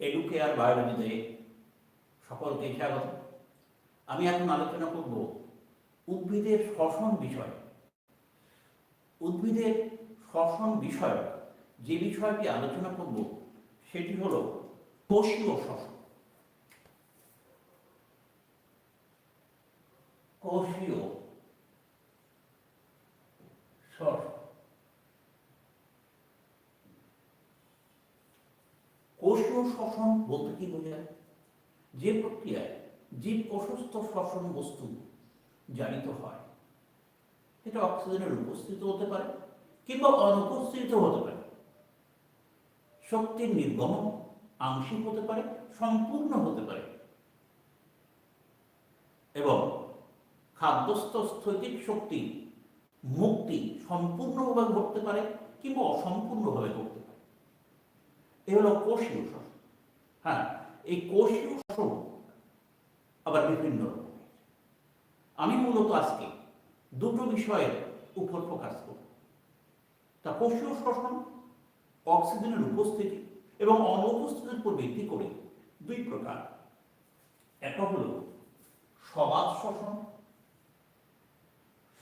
Educare বায়োলজিতে সকলকে স্বাগত। আমি এখন আলোচনা করব উদ্ভিদের শ্বসন বিষয়। উদ্ভিদের শ্বসন বিষয়, যে বিষয়টি আলোচনা করব, সেটি হলো কোষীয় শ্বসন। কোষীয় শ্বসন কোষীয় শ্বসন বলতে কি বোঝায়? যে প্রক্রিয়ায় জীব কোষস্থ শ্বসন বস্তু জারিত হয়, এটা অক্সিজেনের উপস্থিত হতে পারে কিংবা অনুপস্থিত হতে পারে। শক্তির নির্গমন আংশিক হতে পারে, সম্পূর্ণ হতে পারে। এবং খাদ্যস্থ স্থৈতিক শক্তি মুক্তি সম্পূর্ণভাবে ঘটতে পারে কিংবা অসম্পূর্ণভাবে ঘটতে পারে। এ হলো কোষীয় শ্বসন হ্যাঁ এই কোষীয় শ্বসন আবার বিভিন্ন আমি মূলত আজকে দুটো বিষয়ের উপর ফোকাস করব। তা কোষীয় শ্বসন অক্সিজেনের উপস্থিতি এবং অনুপস্থিতির উপর ভিত্তি করে দুই প্রকার। একটা হলো সবাদ শ্বসন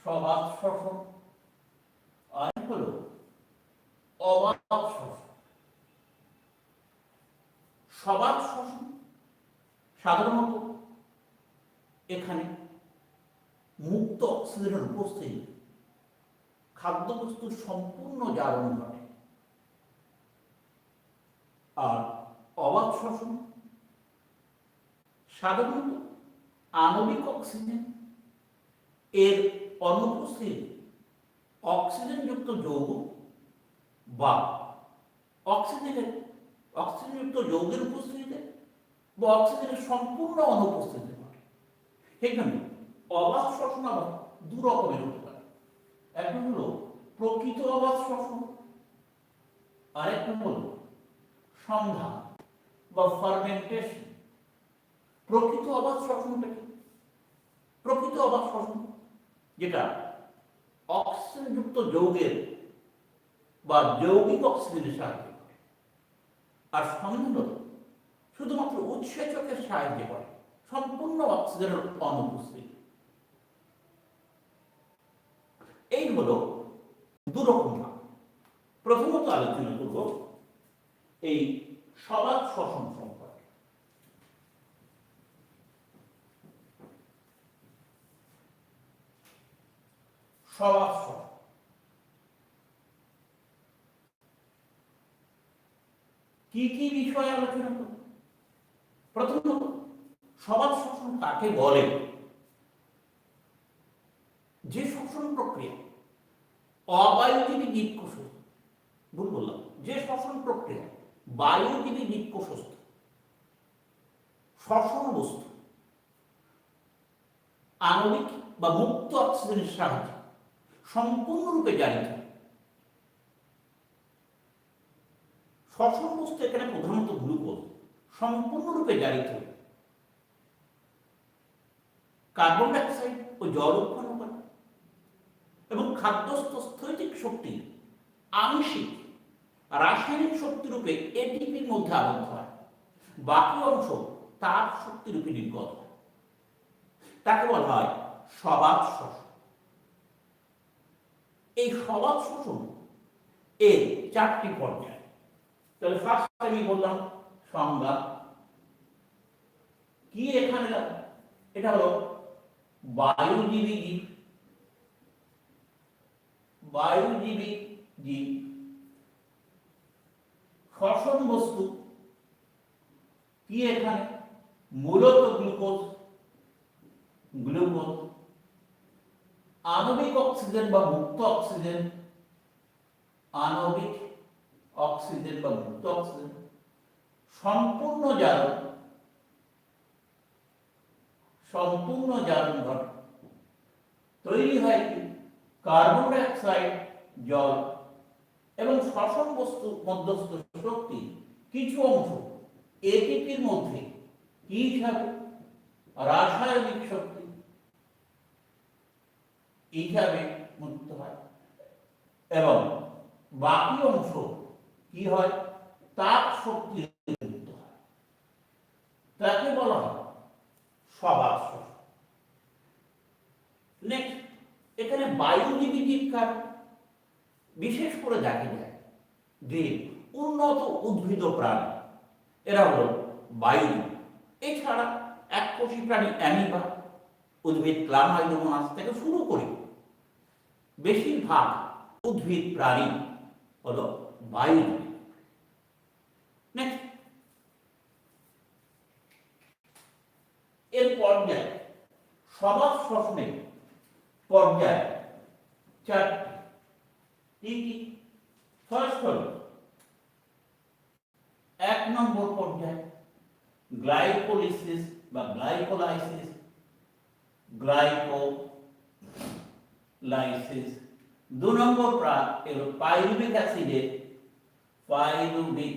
সবাদ শ্বসন আর হলো অবাধ শ্বসন সবাদ শ্বসন সাধারণত এখানে মুক্ত অক্সিজেনের উপস্থিতি খাদ্যবস্তুর সম্পূর্ণ জারণ ঘটে। আর অবাধ শ্বসন সাধারণত আণবিক অক্সিজেন, এর অনুপস্থিতি অক্সিজেনযুক্ত যৌগ বা অক্সিজেনের, অক্সিজেনযুক্ত যৌগের উপস্থিতিতে বা অক্সিজেনের সম্পূর্ণ অনুপস্থিতিতে ঘটে সেখানে অবাধ শ্বসন আবার দু রকমের হতে পারে। একটা হলো প্রকৃত অবাধ শ্বসন। আরেকটা হলো সন্ধ্যা বা ফার্মেন্টেশন প্রকৃত অবাধ শ্বসনটা কি? প্রকৃত অবাধ শ্বসন যেটা অক্সিজেনযুক্ত যৌগের বা যৌগিক অক্সিজেনের সাহায্যে আর সন্ধ্যা শুধুমাত্র উৎসেচকের সাহায্যে করে। সম্পূর্ণ অক্সিজেনের অনুপস্থিতি এই হলো দুরকম ভাগ প্রথমত আলোচনা করব এই সবাদ শ্বসন সম্পর্কে। সবাদ শ্বসন। কি কি বিষয়ে আলোচনা করব? প্রথমত সবাদ শোষণ কাকে বলে? যে শোষণ প্রক্রিয়া, অবায়ুজীবী জীবকোষ ভুল বললাম। যে শ্বসন প্রক্রিয়া, বায়ুজীবী জীবকোষস্থ শ্বসন বস্তু, আণবিক বা মুক্ত অক্সিজেনের সাহায্যে সম্পূর্ণরূপে জারিত। শ্বসন বস্তু এখানে প্রধানত গ্লুকোজ। সম্পূর্ণরূপে জারিত কার্বন ডাইঅক্সাইড ও জল উৎপন্ন করে। এবং খাদ্যস্থ স্থৈতিক শক্তি আংশিক রাসায়নিক শক্তিরূপে এটিপির মধ্যে আবদ্ধ হয়। বাকি অংশ তাপ শক্তিরূপে নির্গত হয়। তাকে বলা হয় সবাদ শোষণ। এই সবাদ শোষণ এর চারটি পর্যায়। তাহলে ফার্স্ট আমি বললাম সংজ্ঞা কি এখানে এটা হলো বায়ুজীবী জীব। বায়ুজীবী জীব। শ্বসন বস্তু। কি এখানে? মূলত গ্লুকোজ। গ্লুকোজ। আণবিক অক্সিজেন বা মুক্ত অক্সিজেন। আণবিক অক্সিজেন বা মুক্ত অক্সিজেন। সম্পূর্ণ জারণ সম্পূর্ণ জারণ ঘটে। তৈরি হয় কি? কার্বন ডাইঅক্সাইড, জল এবং শ্বসন বস্তু, মধ্যস্থ শক্তি কিছু অংশ এটিপির মধ্যে কি হিসাবে? রাসায়নিক শক্তি হিসাবে মুক্ত হয়। এবং বাকি অংশ কি হয়? তাপ শক্তি মুক্ত হয়। তাকে বলা হয় সবাস। কারণ বিশেষ করে দেখা যায় যে উন্নত উদ্ভিদ প্রাণী, এরা হলো বায়ু এছাড়া এক এককোষী প্রাণী অ্যামিবা, উদ্ভিদ ক্লামাইডোমোনাস থেকে শুরু করে বেশিরভাগ উদ্ভিদ প্রাণী হলো বায়ু নেক্সট এর পর্যায়ে সমাজ শ্বসনের পর্যায়ে চারটি কি কি ফার্স্ট হল এক নম্বর পর্যায়ে গ্লাইকোলিসিস বা গ্লাইকোলাইসিস গ্লাইকোলাইসিস দু নম্বর প্রাক এলো পাইরুবিক অ্যাসিডের পাইরুবিক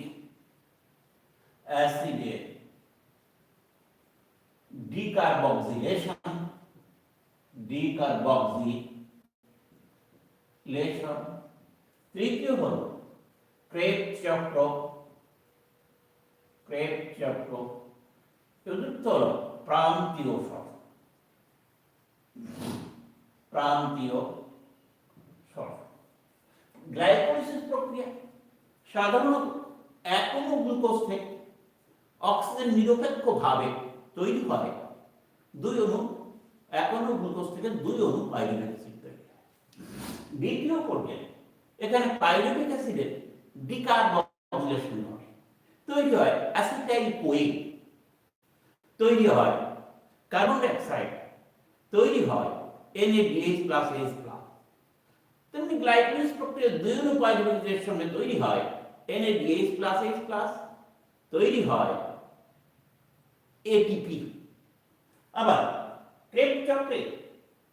অ্যাসিডের ডিকার্বক্সিলেশন ডিকার্বক্সিলেশন তৃতীয় হল ক্রেপ চক্র ক্রেপ চক্র চতুর্থ হল প্রান্তীয় শ্বসন প্রান্তীয় শ্বসন গ্লাইকোলিসিস প্রক্রিয়া সাধারণত এখনও গ্লুকোজ থেকে অক্সিজেন নিরপেক্ষভাবে তৈরি হয় দুই এখনও গ্লুকোজ থেকে দুই অণু পাইরুভিক অ্যাসিড তৈরি দ্বিতীয় পর্যায়ে, এখানে পাইরুভিক অ্যাসিডের ডিকার্বক্সিলেশন হয়। তৈরি হয় অ্যাসিটাইল কোইন তৈরি হয় কার্বন ডাইঅক্সাইড। তৈরি হয় NADH প্লাস H প্লাস। তেমনি গ্লাইকোলিস প্রক্রিয়া দুই অণু পাইরুভিকের সঙ্গে তৈরি হয় NADH প্লাস H প্লাস। তৈরি হয় এটিপি। আবার ক্রেব চক্রের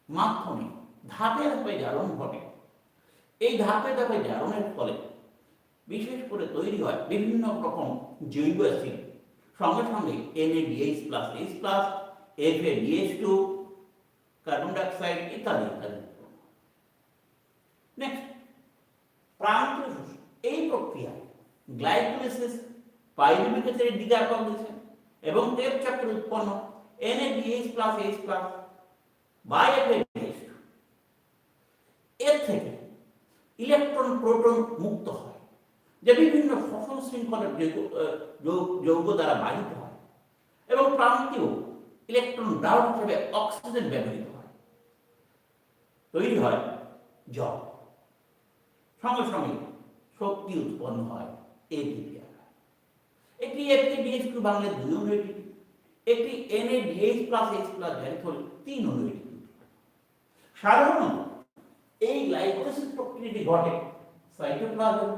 মাধ্যমে ধাপে ধাপে জারণ ঘটে। এই ধাপে ধাপে জারণের ফলে বিশেষ করে তৈরি হয় বিভিন্ন রকম জৈব অ্যাসিড। সঙ্গে সঙ্গে NADH plus H plus FADH two carbon dioxide ইত্যাদি ইত্যাদি। নেক্সট প্রান্তীয় শোষণ এই প্রক্রিয়ায় গ্লাইকোলিসিস পাইরুবিক অ্যাসিডের ডিকার্বক্সিলেশন এবং টেপ চক্রে উৎপন্ন NADH plus H by FADH এর থেকে ইলেকট্রন প্রোটন মুক্ত হয়, যে বিভিন্ন শ্বসন শৃঙ্খলের যৌগ- দ্বারা বাহিত হয় এবং প্রান্তীয় ইলেকট্রন ডাউন হিসেবে অক্সিজেন ব্যবহৃত হয়। তৈরি হয় জল। সঙ্গে সঙ্গে শক্তি উৎপন্ন হয় এটিপি আকারে একটি এফকেডিএইচ টু বাংলা দুই একটি এনএডিএইচ প্লাস এইচ প্লাস জারি হলে তিন অণু সাধারণত এই গ্লাইকোলিসিস প্রক্রিয়াটি ঘটে সাইটোপ্লাজম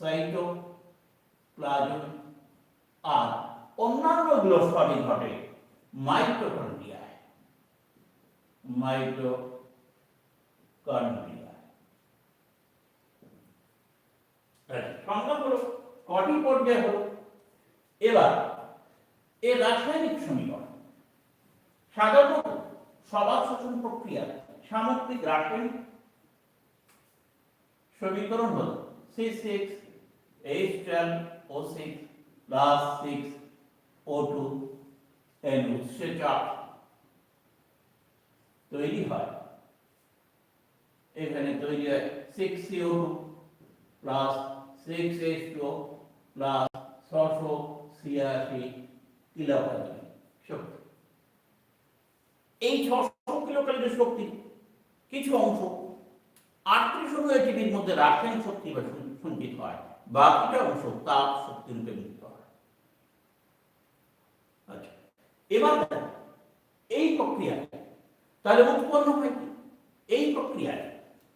সাইটোপ্লাজম আর অন্যান্য গ্লোসপটে ঘটে মাইটোকন্ড্রিয়ায় মাইটোকন্ড্রিয়ায় সংজ্ঞা হলো কটি পর্যায় হলো? এবার এর রাসায়নিক সমীকরণ। সাধারণত সবার শোষণ প্রক্রিয়া সামগ্রিক রাসায়নিক সমীকরণ হল C six H O six plus six O two N উৎসে চাপ তৈরি হয়। এখানে তৈরি হয় six CO two plus six H two plus ছশো ছিয়াশি এই ছশো কিলোক্যালোরি শক্তি, কিছু অংশ আটত্রিশ এটিপির মধ্যে রাসায়নিক শক্তি বা সঞ্চিত হয়, বাকিটা অংশ তাপ শক্তি রূপে মুক্ত হয়। আচ্ছা এবার এই প্রক্রিয়ায় তাহলে উৎপন্ন হয় কি? এই প্রক্রিয়ায়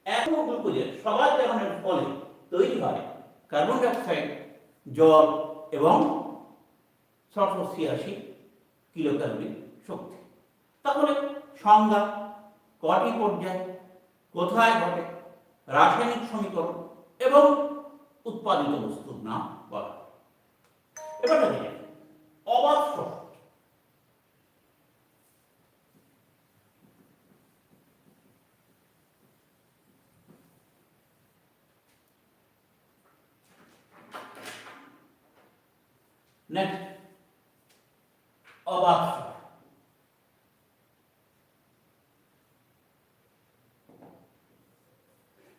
এত গ্লুকোজের সবার জারণের ফলে তৈরি হয় কার্বন ডাইঅক্সাইড জল এবং ছশো ছিয়াশি কিলোক্যালোরি শক্তি। তাহলে সংজ্ঞা কটি পর্যায়? কোথায় ঘটে? রাসায়নিক সমীকরণ এবং উৎপাদিত বস্তুর নাম বলা। এবার দেখা অবাধ নেক্সট অবাধ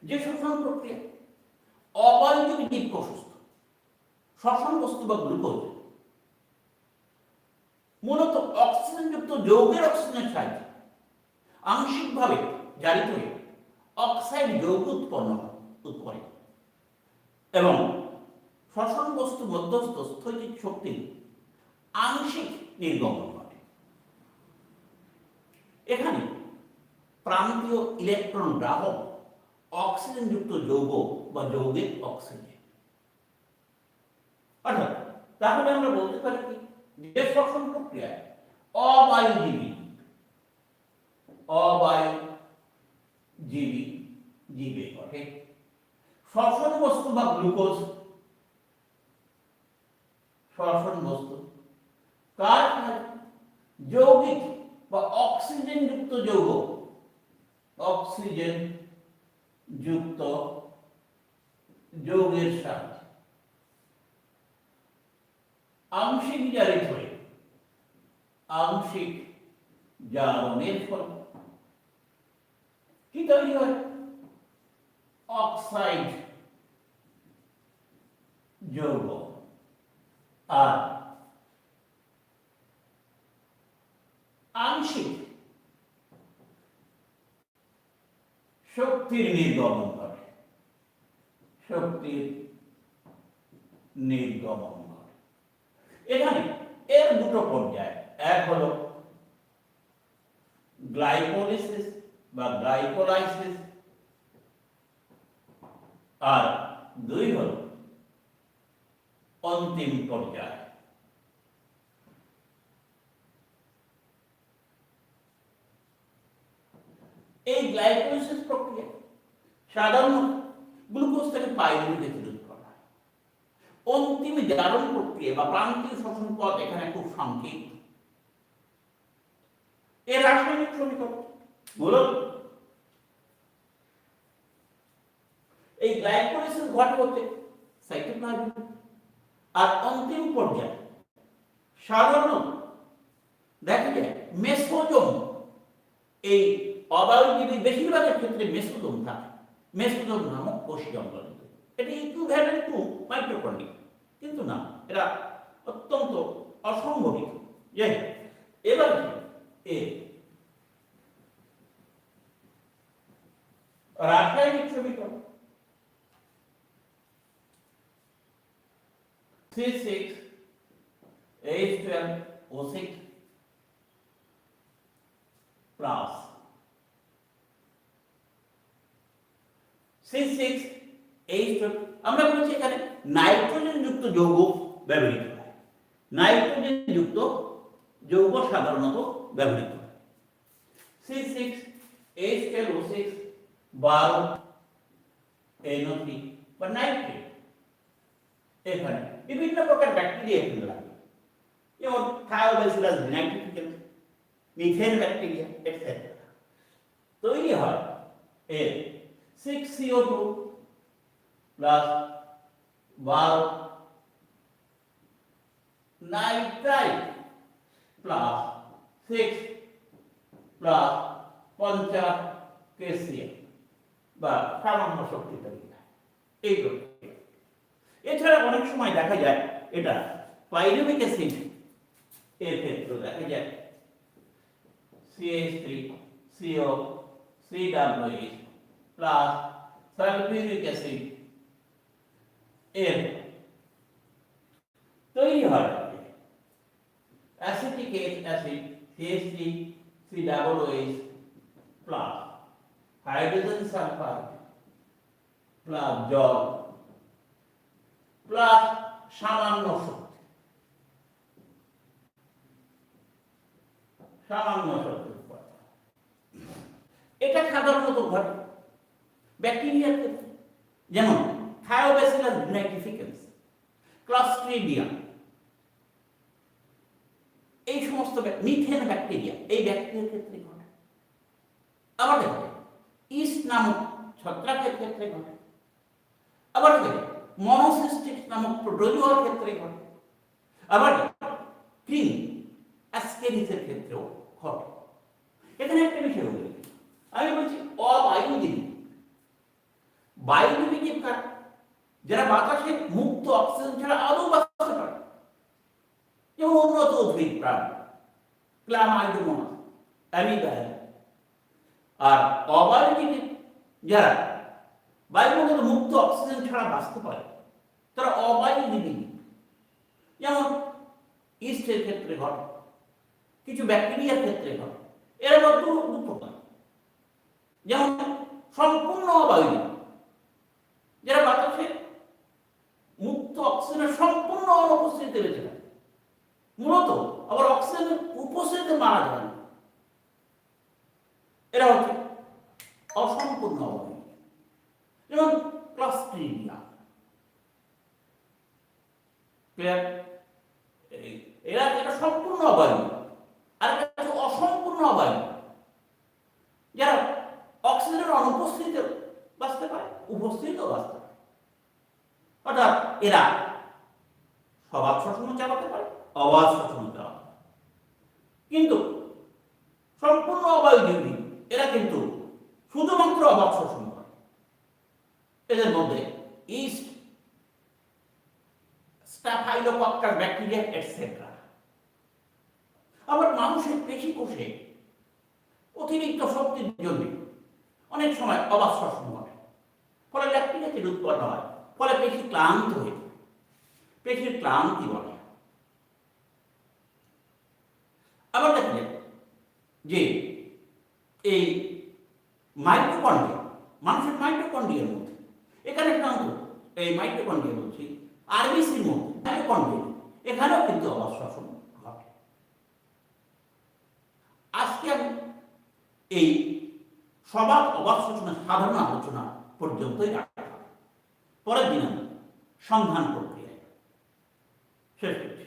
যে শ্বসন প্রক্রিয়া অবায়ুজীবী জীব অসুস্থ শ্বসন বস্তু বা গ্লুকোজ, মূলত অক্সিজেনযুক্ত যৌগের অক্সিজেনের সাহায্যে আংশিকভাবে জারিত হয়ে অক্সাইড যৌগ উৎপন্ন করে এবং শ্বসন বস্তু মধ্যস্থ স্থৈতিক শক্তি আংশিক নির্গমন ঘটে। এখানে প্রান্তীয় ইলেকট্রন গ্রাহক অক্সিজেনযুক্ত যৌগ বা যৌগিক অক্সিজেন। অর্থাৎ, তাহলে আমরা বলতে পারি কি? যে শ্বসন প্রক্রিয়ায় অবায়ুজীবী অবায়ুজীবী জীবে ঘটে। শ্বসন বস্তু বা গ্লুকোজ শ্বসন বস্তু? যৌগিক বা অক্সিজেন যুক্ত যৌগ। অক্সিজেন যুক্ত যৌগের সাহায্যে। আংশিক জারিত হয়ে আংশিক জারণের ফলে। কি তৈরি হয়? অক্সাইড যৌগ। আর আংশিক শক্তির নির্গমন করে। শক্তির নির্গমন এখানে এর দুটো পর্যায়। এক হলো গ্লাইকোলিসিস বা গ্লাইকোলাইসিস। আর দুই হল অন্তিম পর্যায়। এই গ্লাইকোলিসিস প্রক্রিয়া সাধারণত গ্লুকোজ থেকে পাইরুভেটে ফেরত করা। অন্তিম জারণ প্রক্রিয়া বা প্রান্তীয় শ্বসন পথ এখানে খুব সংক্ষিপ্ত। এর রাসায়নিক সমীকরণ, বলুন। এই গ্লাইকোলিসিস ঘটে হচ্ছে সাইটোপ্লাজম আর অন্তিম পর্যায়ে সাধারণত দেখা যায়, মেসোজোম। এই অবায়ুজীবী বেশিরভাগের ক্ষেত্রে মেসোজোম থাকে। মেসোজোম নামক কোষী অঙ্গনিত এটি ইকুইভ্যালেন্ট টু মাইক্রোকন্ডিয়া কিন্তু না, এটা অত্যন্ত অসংগঠিত যাই এবার এ রাসায়নিক সমীকরণ। C six H twelve O six plus C six H twelve আমরা বলছি এখানে নাইট্রোজেন যুক্ত যৌগ ব্যবহৃত হয়। নাইট্রোজেন যুক্ত যৌগ সাধারণত ব্যবহৃত হয়। C six H twelve O six বারো এনও বা নাইট্রেট এখানে বিভিন্ন প্রকার ব্যাকটেরিয়া এখানে লাগে। যেমন Thiobacillus nitrificans methane bacteria etcetera তৈরি হয় এর six C O two plus বারো নাইট্রাইট প্লাস সিক্স প্লাস পঞ্চাশ কেসিয়াম বা সামান্য শক্তি তৈরি এই এছাড়া অনেক সময় দেখা যায়, এটা পাইরুমিক অ্যাসিড এর ক্ষেত্রে দেখা যায়। CH three CO C WH plus sulphuric acid এর তৈরি হয়। Acetic acid three C WH plus hydrogen sulphide plus জল প্লাস সামান্য শক্তি। সামান্য শক্তি। এটা সাধারণত ঘটে। ব্যাকটেরিয়ার ক্ষেত্রে যেমন থায়োব্যাসিলাস নাইট্রিফিকেন্স ক্লাস্ট্রিডিয়াম এই সমস্ত মিথেন ব্যাকটেরিয়া এই ব্যাকটেরিয়ার ক্ষেত্রে ঘটে। আবার দেখা যায় ইস্ট নামক ছত্রাকের ক্ষেত্রে ঘটে। আবার দেখা যায় মনোসিস্টিক নামক প্রোটোজোয়ার ক্ষেত্রে ঘটে। আবার ক্রিম অ্যাসকেরিসের ক্ষেত্রেও ঘটে। এখানে একটা বিষয় আমি বলছি অবায়ুজীবী বায়ুজীবী জীব কারা যারা বাতাসে মুক্ত অক্সিজেন ছাড়া আদৌ বাঁচতে পারে যেমন উন্নত উদ্ভিদ, প্রাণী। ক্লামাইডোমোনাস অ্যামিবায়া আর অবায়ুজীবী যারা বায়ুমণ্ডলে মুক্ত অক্সিজেন ছাড়া বাঁচতে পারে, তারা জীব। যেমন ইস্টের ক্ষেত্রে ঘটে, কিছু ব্যাকটেরিয়ার ক্ষেত্রে ঘটে। এরা দু প্রকার যেমন সম্পূর্ণ অবায়ুজীবী যারা বাতাসে মুক্ত অক্সিজেনের সম্পূর্ণ অনুপস্থিতিতে বেঁচে থাকে মূলত আবার অক্সিজেনের উপস্থিতিতে মারা যায়। না এরা হচ্ছে অসম্পূর্ণ অবায়ু যেমন ক্লাস্ট্রিডিয়া ক্লিয়ার? এরা এটা সম্পূর্ণ অবায়ু আর এটা হচ্ছে অসম্পূর্ণ অবায়ু যারা অক্সিজেনের অনুপস্থিতিতে বাঁচতে পারে উপস্থিতিতেও বাঁচতে পারে অর্থাৎ এরা সবাদ শ্বসনও চালাতে পারে অবাধ শ্বসনও চালাতে পারে কিন্তু সম্পূর্ণ অবায়ুজীবী এরা কিন্তু শুধুমাত্র অবাধ শোষণ করে এদের মধ্যে ইস্ট ব্যাকটেরিয়া এটসেট্রা আবার মানুষের পেশি কোষে অতিরিক্ত শক্তির জন্য অনেক সময় অবাধ শ্বসন ঘটে ফলে ল্যাকটিক উৎপন্ন হয়। ফলে পেশি ক্লান্ত হয়ে পেশির ক্লান্তি বলে। আবার দেখলেন যে এই মাইক্রোকন্ড্রিয়া মানুষের মাইক্রোকন্ড্রিয়ার মধ্যে, এখানে সাধারণত এই মাইক্রোকন্ড্রিয়া বলছি, আরবিসির মধ্যে মাইক্রোকন্ড্রিয়া এখানেও কিন্তু ঘটে। আজকে আমি এই সবার অবাধ সাধারণ আলোচনা পর্যন্তই রাখা। পরের দিন আমি সন্ধান প্রক্রিয়ায় শেষ করছি।